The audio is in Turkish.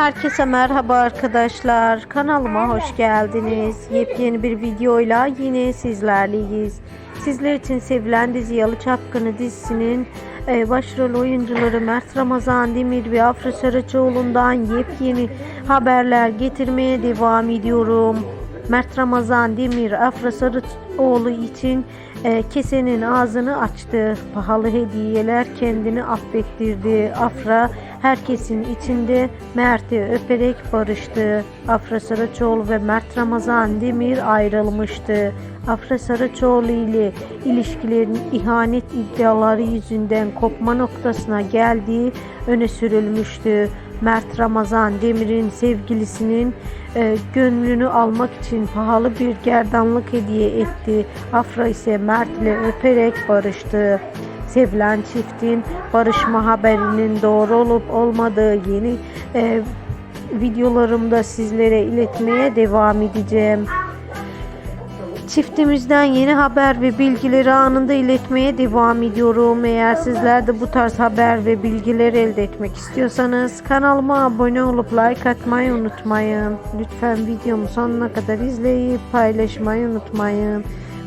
Herkese merhaba arkadaşlar. Kanalıma hoş geldiniz. Yepyeni bir videoyla yine sizlerleyiz. Sizler için sevilen dizi Yalı Çapkını dizisinin e, başrol oyuncuları Mert Ramazan Demir ve Afra Saraçoğlu'ndan yepyeni haberler getirmeye devam ediyorum. Mert Ramazan Demir Afra Sarıoğlu için e, kesenin ağzını açtı. Pahalı hediyeler kendini affettirdi. Afra herkesin içinde Mert'i öperek barıştı. Afra Saraçoğlu ve Mert Ramazan Demir ayrılmıştı. Afra Saraçoğlu ile ilişkilerin ihanet iddiaları yüzünden kopma noktasına geldiği öne sürülmüştü. Mert Ramazan Demir'in sevgilisinin e, gönlünü almak için pahalı bir gerdanlık hediye etti. Afra ise Mert ile öperek barıştı. Sevilen çiftin barışma haberinin doğru olup olmadığı yeni e, videolarımda sizlere iletmeye devam edeceğim. Çiftimizden yeni haber ve bilgileri anında iletmeye devam ediyorum. Eğer sizler de bu tarz haber ve bilgiler elde etmek istiyorsanız kanalıma abone olup like atmayı unutmayın. Lütfen videomu sonuna kadar izleyip paylaşmayı unutmayın.